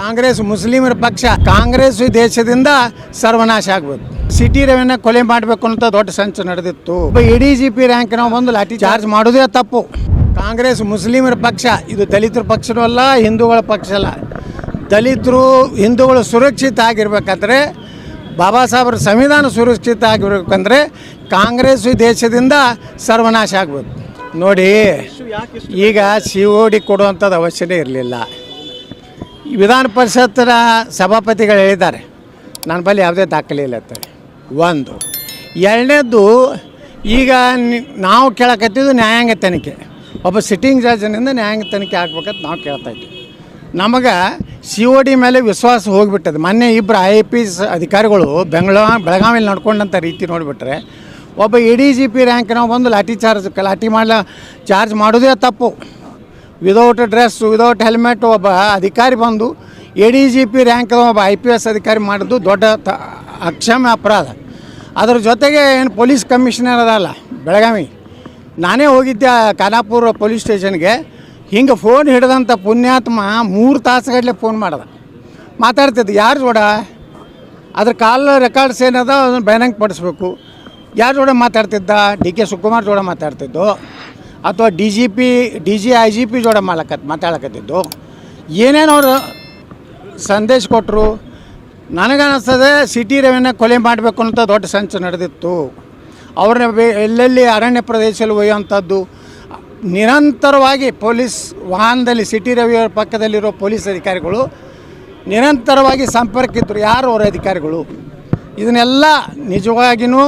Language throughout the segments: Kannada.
ಕಾಂಗ್ರೆಸ್ ಮುಸ್ಲಿಮರ ಪಕ್ಷ ಕಾಂಗ್ರೆಸ್ ದೇಶದಿಂದ ಸರ್ವನಾಶ ಆಗ್ಬೇಕು ಸಿಟಿ ರವಿನ ಕೊಲೆ ಮಾಡಬೇಕು ಅಂತ ದೊಡ್ಡ ಸಂಚು ನಡೆದಿತ್ತು. ಇ ಡಿ ಜಿ ಪಿ ರ್ಯಾಂಕ್ನ ಒಂದು ಲಾಠಿ ಚಾರ್ಜ್ ಮಾಡೋದೇ ತಪ್ಪು. ಕಾಂಗ್ರೆಸ್ ಮುಸ್ಲಿಮರ ಪಕ್ಷ, ಇದು ದಲಿತರ ಪಕ್ಷನೂ ಅಲ್ಲ, ಹಿಂದೂಗಳ ಪಕ್ಷ ಅಲ್ಲ. ದಲಿತರು ಹಿಂದೂಗಳು ಸುರಕ್ಷಿತ ಆಗಿರ್ಬೇಕಾದ್ರೆ, ಬಾಬಾ ಸಾಹೇಬ್ರ ಸಂವಿಧಾನ ಸುರಕ್ಷಿತ ಆಗಿರ್ಬೇಕಂದ್ರೆ ಕಾಂಗ್ರೆಸ್ ದೇಶದಿಂದ ಸರ್ವನಾಶ ಆಗ್ಬೇಕು ನೋಡಿ, ಈಗ ಸಿ ಓ ಡಿ ಕೊಡುವಂಥದ್ದು ಅವಶ್ಯನೇ ಇರಲಿಲ್ಲ. ವಿಧಾನ ಪರಿಷತ್ತಿನ ಸಭಾಪತಿಗಳು ಹೇಳಿದ್ದಾರೆ. ನನ್ನ ಬಳಿ ಯಾವುದೇ ದಾಖಲೆ ಇಲ್ಲ ಅಂತ ಒಂದು. ಎರಡನೇದ್ದು ಈಗ ನಾವು ಕೇಳಕತ್ತಿದ್ದು ನ್ಯಾಯಾಂಗ ತನಿಖೆ ಒಬ್ಬ ಸಿಟ್ಟಿಂಗ್ ಜಡ್ಜ್ನಿಂದ ನ್ಯಾಯಾಂಗ ತನಿಖೆ ಆಗ್ಬೇಕಂತ ನಾವು ಕೇಳ್ತಾ ಇದ್ವಿ ನಮಗೆ ಸಿ ಒ ಡಿ ಮೇಲೆ ವಿಶ್ವಾಸ ಹೋಗಿಬಿಟ್ಟದೆ. ಮೊನ್ನೆ ಇಬ್ಬರು ಐ ಪಿ ಎಸ್ ಅಧಿಕಾರಿಗಳು ಬೆಂಗಳೂರು ಬೆಳಗಾವಿಯಲ್ಲಿ ನಡ್ಕೊಂಡಂಥ ರೀತಿ ನೋಡಿಬಿಟ್ರೆ, ಒಬ್ಬ ಎ ಡಿ ಜಿ ಪಿ ರ್ಯಾಂಕ್ನ ಒಂದು ಲಾಠಿ ಚಾರ್ಜ್, ಲಾಠಿ ಮಾಡಲ, ಚಾರ್ಜ್ ಮಾಡೋದೇ ತಪ್ಪು. ವಿದೌಟ್ ಡ್ರೆಸ್ಸು ವಿದೌಟ್ ಹೆಲ್ಮೆಟ್ ಒಬ್ಬ ಅಧಿಕಾರಿ ಬಂದು A D G P rank ಒಬ್ಬ ಐ ಪಿ ಎಸ್ ಅಧಿಕಾರಿ ಮಾಡಿದ್ದು ದೊಡ್ಡ ತ, ಅಕ್ಷಮ್ಯ ಅಪರಾಧ. ಅದರ ಜೊತೆಗೆ ಏನು ಪೊಲೀಸ್ ಕಮಿಷನರ್ ಅದಲ್ಲ ಬೆಳಗಾವಿ. ನಾನೇ ಹೋಗಿದ್ದೆ ಖಾನಾಪುರ ಪೊಲೀಸ್ ಸ್ಟೇಷನ್ಗೆ. ಹಿಂಗೆ ಫೋನ್ ಹಿಡಿದಂಥ ಪುಣ್ಯಾತ್ಮ ಮೂರು ತಾಸುಗಟ್ಟಲೆ ಫೋನ್ ಮಾಡ್ದ. ಮಾತಾಡ್ತಿದ್ದೆ, ಯಾರು ಜೋಡ? ಅದ್ರ ಕಾಲ್ ರೆಕಾರ್ಡ್ಸ್ ಏನದ, ಅದನ್ನು ಬಹಿರಂಗ ಪಡಿಸ್ಬೇಕು. ಯಾರು ಜೋಡ ಮಾತಾಡ್ತಿದ್ದ? ಡಿ ಕೆ ಸುಕುಮಾರ್ ಜೋಡ ಮಾತಾಡ್ತಿದ್ದು. ಅಥವಾ D G P, D G I G P ಜೋಡ ಮಾಲಕ ಮಾತಾಡಕತ್ತಿದ್ದು? ಏನೇನು ಅವರು ಸಂದೇಶ ಕೊಟ್ಟರು ನನಗನ್ನಿಸ್ತದೆ ಸಿಟಿ ರವಿನ ಕೊಲೆ ಮಾಡಬೇಕು ಅಂತ ದೊಡ್ಡ ಸಂಚು ನಡೆದಿತ್ತು. ಅವ್ರನ್ನ ಎಲ್ಲೆಲ್ಲಿ ಅರಣ್ಯ ಪ್ರದೇಶದಲ್ಲಿ ಒಯ್ಯುವಂಥದ್ದು? ನಿರಂತರವಾಗಿ ಪೊಲೀಸ್ ವಾಹನದಲ್ಲಿ ಸಿಟಿ ರವಿಯವರ ಪಕ್ಕದಲ್ಲಿರೋ ಪೊಲೀಸ್ ಅಧಿಕಾರಿಗಳು ನಿರಂತರವಾಗಿ ಸಂಪರ್ಕ ಯಾರು ಅವರ ಅಧಿಕಾರಿಗಳು? ಇದನ್ನೆಲ್ಲ ನಿಜವಾಗಿಯೂ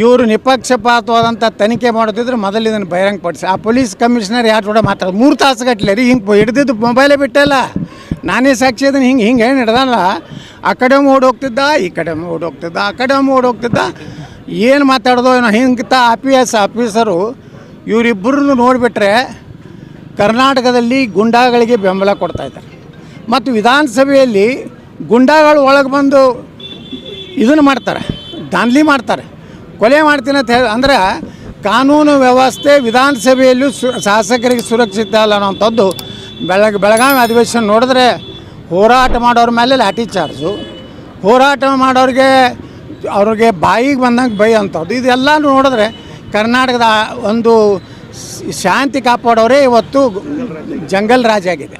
ಇವರು ನಿಪಕ್ಷಪಾತವಾದಂಥ ತನಿಖೆ ಮಾಡೋದಿದ್ರೆ ಮೊದಲು ಇದನ್ನು ಬಹಿರಂಗಪಡಿಸಿ ಆ ಪೊಲೀಸ್ ಕಮಿಷನರ್ ಯಾರು ಕೂಡ ಮಾತಾಡೋದು. ಮೂರು ತಾಸು ಗಟ್ಟಲೆ ರೀ, ಹಿಂಗೆ ಹಿಡಿದಿದ್ದು ಮೊಬೈಲೇ ಬಿಟ್ಟಲ್ಲ. ನಾನೇ ಸಾಕ್ಷಿ ಅದನ್ನು ಹಿಂಗೆ ಹಿಂಗೆ ಏನು ಹಿಡ್ದಲ್ಲ ಆ ಕಡೆ ಓಡಿ ಹೋಗ್ತಿದ್ದ, ಈ ಕಡೆ ಓಡಿ ಹೋಗ್ತಿದ್ದ, ಆ ಕಡೆ ಓಡಿ ಹೋಗ್ತಿದ್ದ. ಏನು ಮಾತಾಡೋದು ಆ ಪಿ ಎಸ್ ಆಫೀಸರು ಇವರಿಬ್ಬರನ್ನು ನೋಡಿಬಿಟ್ರೆ ಕರ್ನಾಟಕದಲ್ಲಿ ಗುಂಡಾಗಳಿಗೆ ಬೆಂಬಲ ಕೊಡ್ತಾ ಇದ್ದಾರೆ. ಮತ್ತು ವಿಧಾನಸಭೆಯಲ್ಲಿ ಗುಂಡಾಗಳು ಒಳಗೆ ಬಂದು ಇದನ್ನು ಮಾಡ್ತಾರೆ, ದಾನ್ಲಿ ಮಾಡ್ತಾರೆ. ಕೊಲೆ ಮಾಡ್ತೀನಿ ಅಂತ ಹೇಳಿ ಅಂದ್ರೆ ಕಾನೂನು ವ್ಯವಸ್ಥೆ ವಿಧಾನಸಭೆಯಲ್ಲೂ ಶಾಸಕರಿಗೆ ಸುರಕ್ಷಿತ ಅಲ್ಲ ಅನ್ನೋಂಥದ್ದು ಬೆಳಗ್ಗೆ ಬೆಳಗಾವಿ ಅಧಿವೇಶನ ನೋಡಿದ್ರೆ ಹೋರಾಟ ಮಾಡೋರ ಮೇಲೆ ಲಾಠಿ ಚಾರ್ಜು. ಹೋರಾಟ ಮಾಡೋರಿಗೆ ಅವ್ರಿಗೆ ಬಾಯಿಗೆ ಬಂದಂಗೆ ಬೈ ಅಂಥದ್ದು. ಇದೆಲ್ಲ ನೋಡಿದ್ರೆ ಕರ್ನಾಟಕದ ಒಂದು ಶಾಂತಿ ಕಾಪಾಡೋರೇ ಇವತ್ತು ಜಂಗಲ್ ರಾಜ ಆಗಿದೆ